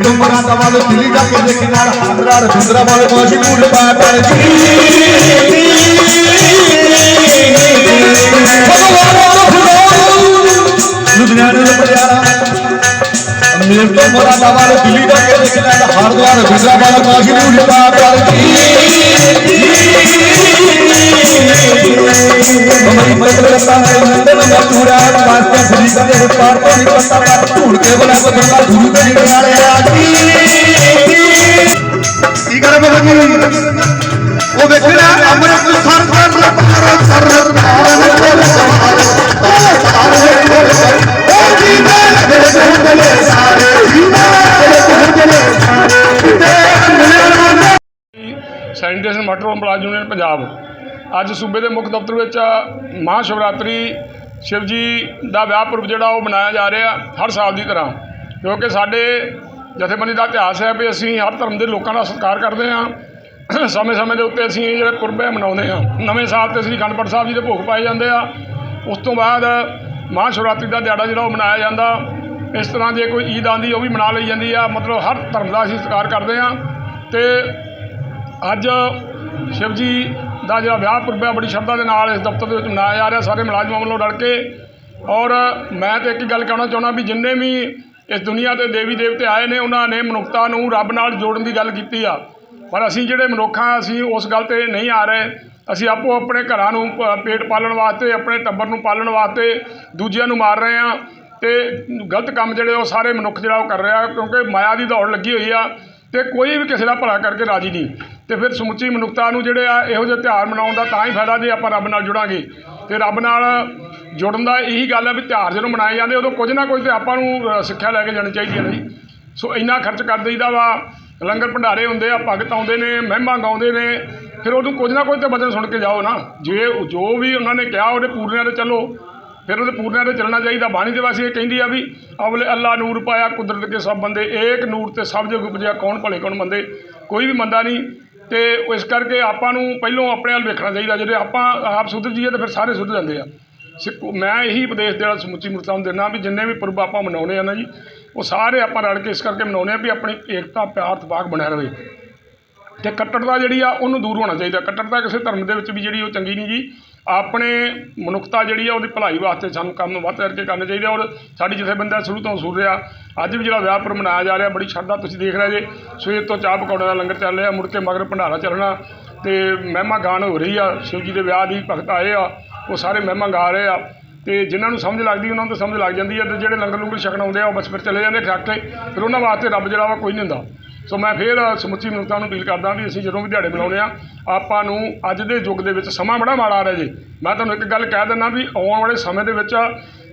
ಪಿಟ್ಟು ಮನ ತವಾದ ತಿಳಿ ಡಾಕೆ ದೇಖಿನಾರ ಹಂದ್ರಾರ ಚಂದ್ರ ಬಾಲ ಮಾಶಿ ಕೂಡ ಪಾಪರ लुधियाने परियारा मेरे मोरा दावाले दिल्ली का के देखना हरिद्वार गुजरात वाला काशी मुझे बात कर ਕੀ ਕਰੇ ਜੀ ਉਹ ਵੇਖਣਾ ਅੰਮ੍ਰਿਤ ਸਰ ਸਰ ਸਰ ਸਾਰੇ ਉਹ ਜੀ ਦੇ ਦੇ ਸਾਰੇ ਜੀ ਦੇ ਦੇ ਸਾਰੇ ਸੈਨੀਟੇਸ਼ਨ ਵਾਟਰ ਮੁਲਾਜ਼ਮ ਯੂਨੀਅਨ ਪੰਜਾਬ ਅੱਜ ਸੂਬੇ ਦੇ ਮੁੱਖ ਦਫ਼ਤਰ ਵਿੱਚ ਮਹਾਂ ਸ਼ਿਵਰਾਤਰੀ ਸ਼ਿਵ ਜੀ ਦਾ ਵਿਆਹ ਪੁਰਬ ਜਿਹੜਾ ਉਹ ਮਨਾਇਆ ਜਾ ਰਿਹਾ ਹਰ ਸਾਲ ਦੀ ਤਰ੍ਹਾਂ। ਕਿਉਂਕਿ ਸਾਡੇ ਜਥੇਬੰਦੀ ਦਾ ਇਤਿਹਾਸ ਹੈ ਵੀ ਅਸੀਂ ਹਰ ਧਰਮ ਦੇ ਲੋਕਾਂ ਦਾ ਸਤਿਕਾਰ ਕਰਦੇ ਹਾਂ। ਸਮੇਂ-ਸਮੇਂ ਦੇ ਉੱਤੇ ਅਸੀਂ ਇਹ ਜਿਹੜੇ ਪੁਰਬ ਹੈ ਮਨਾਉਂਦੇ ਹਾਂ। ਨਵੇਂ ਸਾਲ ਤੇ ਸ੍ਰੀ ਅਖੰਡ ਪਾਠ ਸਾਹਿਬ ਜੀ ਦੇ ਭੋਗ ਪਾਏ ਜਾਂਦੇ ਆ। ਉਸ ਤੋਂ ਬਾਅਦ ਮਹਾਂ ਸ਼ਿਵਰਾਤਰੀ ਦਾ ਦਿਹਾੜਾ ਜਿਹੜਾ ਉਹ ਮਨਾਇਆ ਜਾਂਦਾ। ਇਸ ਤਰ੍ਹਾਂ ਜੇ ਕੋਈ ਈਦ ਆਉਂਦੀ ਉਹ ਵੀ ਮਨਾ ਲਈ ਜਾਂਦੀ ਆ। ਮਤਲਬ ਹਰ ਧਰਮ ਦਾ ਅਸੀਂ ਸਤਿਕਾਰ ਕਰਦੇ ਹਾਂ। ਤੇ ਅੱਜ ਸ਼ਿਵ ਜੀ ਦਾ ਜਿਹੜਾ ਵਿਆਹ ਪੁਰਬ ਬੜੀ ਸ਼ਰਧਾ ਦੇ ਨਾਲ ਇਸ ਦਫ਼ਤਰ ਦੇ ਵਿੱਚ ਮਨਾਇਆ ਜਾ ਰਿਹਾ, ਸਾਰੇ ਮੁਲਾਜ਼ਮਾਂ ਵੱਲੋਂ ਰਲ ਕੇ। ਔਰ ਮੈਂ ਤਾਂ ਇੱਕ ਗੱਲ ਕਹਿਣਾ ਚਾਹੁੰਦਾ ਵੀ ਜਿੰਨੇ ਵੀ ਇਸ ਦੁਨੀਆ ਤੇ ਦੇਵੀ ਦੇਵਤੇ ਆਏ ਨੇ, ਉਹਨਾਂ ਨੇ ਮਨੁੱਖਤਾ ਨੂੰ ਰੱਬ ਨਾਲ ਜੋੜਨ ਦੀ ਗੱਲ ਕੀਤੀ ਆ। ਪਰ ਅਸੀਂ ਜਿਹੜੇ ਮਨੁੱਖਾਂ, ਅਸੀਂ ਉਸ ਗੱਲ ਤੇ ਨਹੀਂ ਆ ਰਹੇ। ਅਸੀਂ ਆਪੋ ਆਪਣੇ ਘਰਾਂ ਨੂੰ ਪੇਟ ਪਾਲਣ ਵਾਸਤੇ, ਆਪਣੇ ਟੱਬਰ ਨੂੰ ਪਾਲਣ ਵਾਸਤੇ ਦੂਜਿਆਂ ਨੂੰ ਮਾਰ ਰਹੇ ਆ ਤੇ ਗਲਤ ਕੰਮ ਜਿਹੜੇ ਉਹ ਸਾਰੇ ਮਨੁੱਖ ਜਿਹੜਾ ਉਹ ਕਰ ਰਿਹਾ, ਕਿਉਂਕਿ ਮਾਇਆ ਦੀ ਦੌੜ ਲੱਗੀ ਹੋਈ ਆ ਤੇ ਕੋਈ ਵੀ ਕਿਸੇ ਦਾ ਭਲਾ ਕਰਕੇ ਰਾਜੀ ਨਹੀਂ। ਤੇ ਫਿਰ ਸਮੁੱਚੀ ਮਨੁੱਖਤਾ ਨੂੰ ਜਿਹੜੇ ਆ ਇਹੋ ਜਿਹੇ ਤਿਉਹਾਰ ਮਨਾਉਣ ਦਾ ਤਾਂ ਹੀ ਫਾਇਦਾ ਜੇ ਆਪਾਂ ਰੱਬ ਨਾਲ ਜੁੜਾਂਗੇ। ਤੇ ਰੱਬ ਨਾਲ ਜੁੜਨ ਦਾ ਇਹੀ ਗੱਲ ਹੈ ਵੀ ਤਿਉਹਾਰ ਜਦੋਂ ਮਨਾਏ ਜਾਂਦੇ ਉਦੋਂ ਕੁਝ ਨਾ ਕੁਝ ਤੇ ਆਪਾਂ ਨੂੰ ਸਿੱਖਿਆ ਲੈ ਕੇ ਜਾਣੀ ਚਾਹੀਦੀ ਹੈ ਜੀ ਸੋ ਇੰਨਾ ਖਰਚ ਕਰ ਦਈਦਾ ਵਾ, ਲੰਗਰ ਭੰਡਾਰੇ ਹੁੰਦੇ ਆ, ਭਗਤ ਆਉਂਦੇ ਨੇ, ਮਹਿਮਾ ਗਾਉਂਦੇ ਨੇ, ਫਿਰ ਉਹਨੂੰ ਕੁਝ ਨਾ ਕੁਝ ਤੇ ਬਚਨ ਸੁਣ ਕੇ ਜਾਓ ਨਾ। ਜੇ ਜੋ ਵੀ ਉਹਨਾਂ ਨੇ ਕਿਹਾ, ਉਹਦੇ ਪੂਰਨਿਆਂ ਤੇ ਚੱਲੋ, ਫਿਰ ਉਹਦੇ ਪੂਰਨਿਆਂ ਤੇ ਚੱਲਣਾ ਚਾਹੀਦਾ। ਬਾਣੀ ਦੇ ਵਾਸੀ ਇਹ ਕਹਿੰਦੀ ਆ ਵੀ, ਅਵਲੇ ਅੱਲਾ ਨੂਰ ਪਾਇਆ ਕੁਦਰਤ ਕੇ ਸਭ ਬੰਦੇ, ਏਕ ਨੂਰ ਤੇ ਸਭ ਜਗ ਉਪਜਿਆ, ਕੌਣ ਭਲੇ ਕੌਣ ਮੰਦੇ? ਕੋਈ ਵੀ ਮੰਦਾ ਨਹੀਂ। ਤੇ ਇਸ ਕਰਕੇ ਆਪਾਂ ਨੂੰ ਪਹਿਲੋਂ ਆਪਣੇ ਵੱਲ ਵੇਖਣਾ ਚਾਹੀਦਾ ਜਿਹੜੇ ਆਪਾਂ ਆਪ ਸੁਧਰ ਜਾਈਏ ਤਾਂ ਫਿਰ ਸਾਰੇ ਸੁਧਰ ਜਾਂਦੇ ਆ। ਸਿੱਖ, ਮੈਂ ਇਹੀ ਉਪਦੇਸ਼ ਦੇਣਾ ਸਮੁੱਚੀ ਮੁਰਤਾਂ ਨੂੰ ਦਿੰਦਾ ਵੀ ਜਿੰਨੇ ਵੀ ਪੁਰਬ ਆਪਾਂ ਮਨਾਉਂਦੇ ਆ ਨਾ ਜੀ, ਉਹ ਸਾਰੇ ਆਪਾਂ ਰਲ ਕੇ ਇਸ ਕਰਕੇ ਮਨਾਉਂਦੇ ਆ ਵੀ ਆਪਣੀ ਏਕਤਾ, ਪਿਆਰ ਤਬਾਕ ਬਣਿਆ ਰਵੇ ਤੇ ਕੱਟੜਤਾ ਜਿਹੜੀ ਆ, ਉਹਨੂੰ ਦੂਰ ਹੋਣਾ ਚਾਹੀਦਾ। ਕੱਟੜਤਾ ਕਿਸੇ ਧਰਮ ਦੇ ਵਿੱਚ ਵੀ ਜਿਹੜੀ ਉਹ ਚੰਗੀ ਨਹੀਂ ਜੀ। ਆਪਣੇ ਮਨੁੱਖਤਾ ਜਿਹੜੀ ਆ, ਉਹਦੀ ਭਲਾਈ ਵਾਸਤੇ ਸਾਨੂੰ ਕੰਮ ਵੱਧ ਕਰਕੇ ਕਰਨੇ ਚਾਹੀਦੇ ਔਰ ਸਾਡੀ ਜਥੇਬੰਦੀ ਸ਼ੁਰੂ ਤੋਂ ਸੁਰ ਰਿਹਾ। ਅੱਜ ਵੀ ਜਿਹੜਾ ਵਿਆਹ ਪਰ ਮਨਾਇਆ ਜਾ ਰਿਹਾ, ਬੜੀ ਸ਼ਰਧਾ ਤੁਸੀਂ ਦੇਖ ਰਹੇ ਜੇ। ਸਵੇਰ ਤੋਂ ਚਾਹ ਪਕੌੜੇ ਦਾ ਲੰਗਰ ਚੱਲ ਰਿਹਾ, ਮੁੜ ਕੇ ਮਗਰ ਭੰਡਾਰਾ ਚੱਲਣਾ ਅਤੇ ਮਹਿਮਾ ਗਾਣ ਹੋ ਰਹੀ ਆ, ਸ਼ਿਵ ਜੀ ਦੇ ਵਿਆਹ ਦੀ ਭਗਤ ਆਏ ਆ, ਉਹ ਸਾਰੇ ਮਹਿਮਾ ਗਾ ਰਹੇ ਆ। ਅਤੇ ਜਿਨ੍ਹਾਂ ਨੂੰ ਸਮਝ ਲੱਗਦੀ, ਉਹਨਾਂ ਨੂੰ ਤਾਂ ਸਮਝ ਲੱਗ ਜਾਂਦੀ ਹੈ ਅਤੇ ਜਿਹੜੇ ਲੰਗਰ ਲੰਗਰ ਛਕਣ ਆਉਂਦੇ ਆ, ਉਹ ਬਸ ਫਿਰ ਚਲੇ ਜਾਂਦੇ ਛਕ ਕੇ ਫਿਰ ਉਹਨਾਂ ਵਾਸਤੇ ਰੱਬ ਜਿਹੜਾ ਵਾ ਕੋਈ ਨਹੀਂ ਹੁੰਦਾ। ਸੋ ਮੈਂ ਫਿਰ ਸਮੁੱਚੀ ਮਨੁੱਖਤਾ ਨੂੰ ਅਪੀਲ ਕਰਦਾ ਵੀ ਅਸੀਂ ਜਦੋਂ ਵੀ ਦਿਹਾੜੇ ਮਨਾਉਂਦੇ ਆ ਆਪਾਂ ਨੂੰ ਅੱਜ ਦੇ ਯੁੱਗ ਦੇ ਵਿੱਚ ਸਮਾਂ ਬੜਾ ਮਾੜਾ ਆ ਰਿਹਾ ਜੀ। ਮੈਂ ਤੁਹਾਨੂੰ ਇੱਕ ਗੱਲ ਕਹਿ ਦਿੰਦਾ ਵੀ ਆਉਣ ਵਾਲੇ ਸਮੇਂ ਦੇ ਵਿੱਚ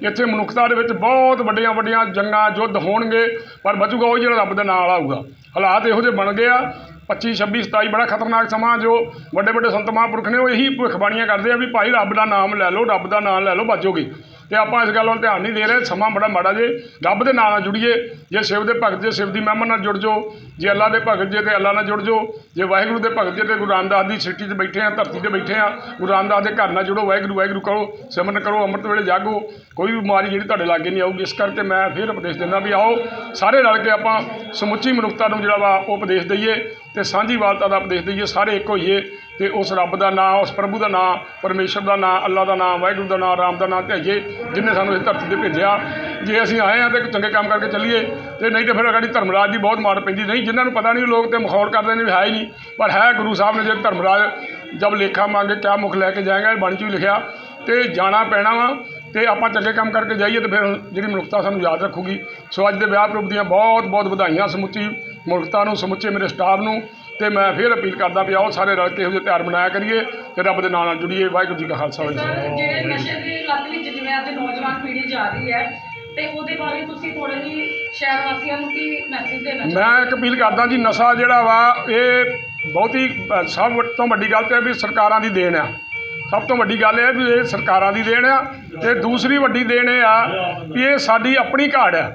ਇੱਥੇ ਮਨੁੱਖਤਾ ਦੇ ਵਿੱਚ ਬਹੁਤ ਵੱਡੀਆਂ ਵੱਡੀਆਂ ਜੰਗਾਂ ਯੁੱਧ ਹੋਣਗੇ, ਪਰ ਬਚੂਗਾ ਉਹ ਜਿਹੜਾ ਰੱਬ ਦੇ ਨਾਲ ਆਊਗਾ। ਹਾਲਾਤ ਇਹੋ ਜਿਹੇ ਬਣ ਗਏ ਆ। 25 26 27 ਬੜਾ ਖਤਰਨਾਕ ਸਮਾਂ ਜੋ ਵੱਡੇ ਵੱਡੇ ਸੰਤ ਮਹਾਂਪੁਰਖ ਨੇ ਉਹ ਇਹੀ ਭਵਿੱਖਬਾਣੀਆਂ ਕਰਦੇ ਆ ਵੀ ਭਾਈ ਰੱਬ ਦਾ ਨਾਮ ਲੈ ਲਓ, ਰੱਬ ਦਾ ਨਾਮ ਲੈ ਲਓ, ਬਚੋਗੇ। ਤੇ ਆਪਾਂ ਇਸ ਗੱਲ ਵੱਲ ਧਿਆਨ ਨਹੀਂ ਦੇ ਰਹੇ, ਸਮਾਂ ਬੜਾ ਮਾੜਾ ਜੇ। ਰੱਬ ਦੇ ਨਾਲ ਨਾਲ ਜੁੜੀਏ। ਜੇ ਸ਼ਿਵ ਦੇ ਭਗਤ ਜੇ ਸ਼ਿਵ ਦੀ ਮਹਿਮਾ ਨਾਲ ਜੁੜ ਜਾਓ, ਜੇ ਅੱਲਾ ਦੇ ਭਗਤ ਜੇ ਤੇ ਅੱਲਾ ਨਾਲ ਜੁੜ ਜਾਓ, ਜੇ ਵਾਹਿਗੁਰੂ ਦੇ ਭਗਤ ਜੇ ਤੇ ਗੁਰੂ ਰਾਮਦਾਸ ਦੀ ਸਿੱਟੀ 'ਤੇ ਬੈਠੇ ਆ, ਧਰਤੀ 'ਤੇ ਬੈਠੇ ਆ, ਗੁਰੂ ਰਾਮਦਾਸ ਦੇ ਘਰ ਨਾਲ ਜੁੜੋ, ਵਾਹਿਗੁਰੂ ਵਾਹਿਗੁਰੂ ਕਰੋ, ਸਿਮਰਨ ਕਰੋ, ਅੰਮ੍ਰਿਤ ਵੇਲੇ ਜਾਗੋ। ਕੋਈ ਵੀ ਬਿਮਾਰੀ ਜਿਹੜੀ ਤੁਹਾਡੇ ਲਾਗੇ ਨਹੀਂ ਆਊਗੀ, ਇਸ ਕਰਕੇ ਮੈਂ ਫਿਰ ਉਪਦੇਸ਼ ਦਿੰਦਾ ਵੀ ਆਓ, ਸਾਰੇ ਰਲ ਕੇ ਆਪਾਂ ਸਮੁੱਚੀ ਮਨੁੱਖਤਾ ਨੂੰ ਜਿਹੜਾ ਵਾ ਉਹ ਉਪਦੇਸ਼ ਦਈਏ। ਤੇ ਸਾਂਝੀਵਾਲਤਾ ਦਾ ਉਪਦੇਸ਼ ਦਈਏ, ਸਾਰੇ ਇੱਕ ਹੋਈਏ ਤੇ ਉਸ ਰੱਬ ਦਾ ਨਾਮ ਉਸ ਪ੍ਰਭੂ ਦਾ ਨਾਮ ਪਰਮੇਸ਼ਰ ਦਾ ਨਾਮ ਅੱਲਾ ਦਾ ਨਾਮ ਵਾਹਿਗੁਰੂ ਦਾ ਨਾਮ ਰਾਮ ਦਾ ਨਾਮ ਧਿਆਈਏ, ਜਿਨੇ ਸਾਨੂੰ ਇਸ ਧਰਤੀ ਤੇ ਭੇਜਿਆ। ਜੇ ਅਸੀਂ ਆਏ ਆ ਤੇ ਚੰਗੇ ਕੰਮ ਕਰਕੇ ਚੱਲੀਏ, ਤੇ ਨਹੀਂ ਤੇ ਫਿਰ ਅਗਾੜੀ ਧਰਮਰਾਜ ਦੀ ਬਹੁਤ ਮਾਰ ਪੈਂਦੀ। ਨਹੀਂ, ਜਿਨ੍ਹਾਂ ਨੂੰ ਪਤਾ ਨਹੀਂ, ਲੋਕ ਤੇ ਮਖੌਲ ਕਰਦੇ ਨੇ ਵੀ ਹੈ ਹੀ ਨਹੀਂ। ਪਰ ਹੈ ਗੁਰੂ ਸਾਹਿਬ ਨੇ ਜੇ ਧਰਮਰਾਜ, ਜਬ ਲੇਖਾ ਮੰਗੇ ਕਿਆ ਮੁਖ ਲੈ ਕੇ ਜਾਏਗਾ, ਇਹ ਬਾਣੀ 'ਚ ਵੀ ਲਿਖਿਆ। ਤੇ ਜਾਣਾ ਪੈਣਾ ਵਾ, ਤੇ ਆਪਾਂ ਚੰਗੇ ਕੰਮ ਕਰਕੇ ਜਾਈਏ ਤੇ ਫਿਰ ਜਿਹੜੀ ਮਨੁੱਖਤਾ ਸਾਨੂੰ ਯਾਦ ਰੱਖੂਗੀ। ਸੋ ਅੱਜ ਦੇ ਵਿਆਹ ਪ੍ਰਭ ਦੀਆਂ ਬਹੁਤ ਬਹੁਤ ਵਧਾਈਆਂ, ਸਮੁੱਚੀ ਮਨੁੱਖਤਾ ਨੂੰ ਸਮੁੱਚੇ ਮੇਰੇ ਸਟਾਫ ਨੂੰ ਤੇ ਮੈਂ ਫਿਰ ਅਪੀਲ ਕਰਦਾ ਵੀ ਆਓ ਸਾਰੇ ਰਲ ਕੇ ਇਹੋ ਜਿਹੇ ਤਿਉਹਾਰ ਮਨਾਇਆ ਕਰੀਏ ਤੇ ਰੱਬ ਦੇ ਨਾਂ ਨਾਲ ਜੁੜੀਏ। ਵਾਹਿਗੁਰੂ ਜੀ ਕਾ ਖਾਲਸਾ ਵਾਹਿਗੁਰੂ ਜੀ ਕੀ ਫਤਿਹ। ਜਿਹੜੇ ਨਸ਼ੇ ਦੀ ਲੱਤ ਵਿੱਚ ਜਿਵੇਂ ਅੱਜ ਨੌਜਵਾਨ ਪੀੜ੍ਹੀ ਜਾ ਰਹੀ ਹੈ ਤੇ ਉਹਦੇ ਬਾਰੇ ਤੁਸੀਂ ਥੋੜਾ ਜੀ ਸ਼ਹਿਰ ਵਾਸੀਆਂ ਨੂੰ ਕੀ ਮੈਸੇਜ ਦੇਣਾ ਮੈਂ ਇੱਕ ਅਪੀਲ ਕਰਦਾ ਜੀ ਨਸ਼ਾ ਜਿਹੜਾ ਵਾ ਇਹ ਬਹੁਤੀ ਅ, ਸਭ ਤੋਂ ਵੱਡੀ ਗੱਲ ਤੇ ਹੈ ਵੀ ਸਰਕਾਰਾਂ ਦੀ ਦੇਣ ਆ। ਸਭ ਤੋਂ ਵੱਡੀ ਗੱਲ ਇਹ ਹੈ ਵੀ ਇਹ ਸਰਕਾਰਾਂ ਦੀ ਦੇਣ ਆ ਤੇ ਦੂਸਰੀ ਵੱਡੀ ਦੇਣ ਇਹ ਆ ਵੀ ਇਹ ਸਾਡੀ ਆਪਣੀ ਘਾੜ ਆ।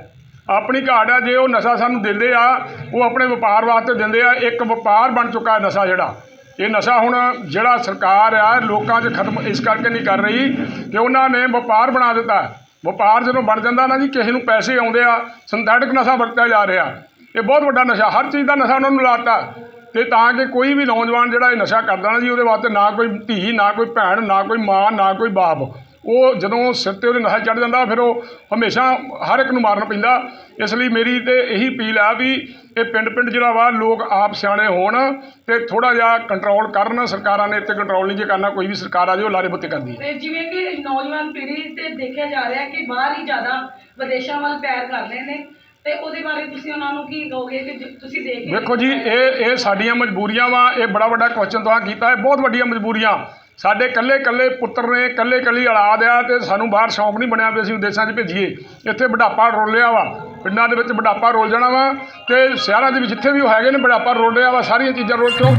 ਆਪਣੀ ਘਾਟ ਆ, ਜੇ ਉਹ ਨਸ਼ਾ ਸਾਨੂੰ ਦਿੰਦੇ ਆ, ਉਹ ਆਪਣੇ ਵਪਾਰ ਵਾਸਤੇ ਦਿੰਦੇ ਆ, ਇੱਕ ਵਪਾਰ ਬਣ ਚੁੱਕਾ ਨਸ਼ਾ ਜਿਹੜਾ। ਇਹ ਨਸ਼ਾ ਹੁਣ ਜਿਹੜਾ ਸਰਕਾਰ ਆ, ਲੋਕਾਂ 'ਚ ਖਤਮ ਇਸ ਕਰਕੇ ਨਹੀਂ ਕਰ ਰਹੀ ਕਿ ਉਹਨਾਂ ਨੇ ਵਪਾਰ ਬਣਾ ਦਿੱਤਾ। ਵਪਾਰ ਜਦੋਂ ਬਣ ਜਾਂਦਾ ਨਾ ਜੀ, ਕਿਸੇ ਨੂੰ ਪੈਸੇ ਆਉਂਦੇ ਆ, ਸਿੰਥੈਟਿਕ ਨਸ਼ਾ ਵਰਤਿਆ ਜਾ ਰਿਹਾ। ਇਹ ਬਹੁਤ ਵੱਡਾ ਨਸ਼ਾ, ਹਰ ਚੀਜ਼ ਦਾ ਨਸ਼ਾ ਉਹਨਾਂ ਨੂੰ ਲਾਤਾ। ਤੇ ਤਾਂ ਕਿ ਕੋਈ ਵੀ ਨੌਜਵਾਨ ਜਿਹੜਾ ਇਹ ਨਸ਼ਾ ਕਰਦਾ ਨਾ ਜੀ, ਉਹਦੇ ਵਾਸਤੇ ਨਾ ਕੋਈ ਧੀ, ਨਾ ਕੋਈ ਭੈਣ, ਨਾ ਕੋਈ ਮਾਂ, ਨਾ ਕੋਈ ਬਾਪ। ਉਹ ਜਦੋਂ ਸਿਰ ਤੇ ਉਹਦੇ ਨਸ਼ਾ ਚੜ ਜਾਂਦਾ ਫਿਰ ਉਹ ਹਮੇਸ਼ਾ ਹਰ ਇੱਕ ਨੂੰ ਮਾਰਨ ਪੈਂਦਾ। ਇਸ ਲਈ ਮੇਰੀ ਤੇ ਇਹੀ ਅਪੀਲ ਆ ਵੀ ਇਹ ਪਿੰਡ ਪਿੰਡ ਜਿਹੜਾ ਵਾ ਲੋਕ ਆਪ ਸਿਆਣੇ ਹੋਣ ਤੇ ਥੋੜਾ ਜਿਹਾ ਕੰਟਰੋਲ ਕਰਨ। ਸਰਕਾਰਾਂ ਨੇ ਇੱਥੇ ਕੰਟਰੋਲ ਨਹੀਂ ਜੇ ਕਰਨਾ ਕੋਈ ਵੀ ਸਰਕਾਰ ਆ ਜੇ ਉਹ ਲਾਰੇ ਬੱਤੇ ਕਰਦੀ ਹੈ। ਤੇ ਜਿਵੇਂ ਕਿ ਨੌਜਵਾਨ ਪੀੜ੍ਹੀ ਤੇ ਦੇਖਿਆ ਜਾ ਰਿਹਾ ਕਿ ਬਾਹਰ ਹੀ ਜ਼ਿਆਦਾ ਵਿਦੇਸ਼ਾਂ ਵੱਲ ਪੈਰ ਕਰ ਰਹੇ ਨੇ। ਤੇ ਉਹਦੇ ਬਾਰੇ ਤੁਸੀਂ ਉਹਨਾਂ ਨੂੰ ਕੀ ਕਹੋਗੇ ਕਿ ਤੁਸੀਂ ਦੇਖ ਵੇਖੋ ਜੀ ਇਹ ਇਹ ਸਾਡੀਆਂ ਮਜਬੂਰੀਆਂ ਵਾ ਇਹ ਬੜਾ ਵੱਡਾ ਕੁਐਸਚਨ ਤੁਸੀਂ ਕੀਤਾ ਹੈ ਬਹੁਤ ਵੱਡੀਆਂ ਮਜਬੂਰੀਆਂ। ਸਾਡੇ ਕੱਲੇ ਕੱਲੇ ਪੁੱਤਰ ਨੇ ਕੱਲੇ ਕੱਲੀ ਔਲਾਦ ਆ ਤੇ ਸਾਨੂੰ ਬਾਹਰ ਸ਼ੌਂਕ ਨਹੀਂ ਬਣਿਆ ਵੀ ਅਸੀਂ ਵਿਦੇਸ਼ਾਂ 'ਚ ਭੇਜੀਏ। ਇੱਥੇ ਬੁਢਾਪਾ ਰੋਲਿਆ ਵਾ, ਪਿੰਡਾਂ ਦੇ ਵਿੱਚ ਬੁਢਾਪਾ ਰੋਲ ਜਾਣਾ ਵਾ ਤੇ ਸ਼ਹਿਰਾਂ ਦੇ ਵਿੱਚ ਜਿੱਥੇ ਵੀ ਉਹ ਹੈਗੇ ਨੇ, ਬੁਢਾਪਾ ਰੋਲ ਰਿਹਾ ਵਾ, ਸਾਰੀਆਂ ਚੀਜ਼ਾਂ ਰੋਲ ਕਿਉਂ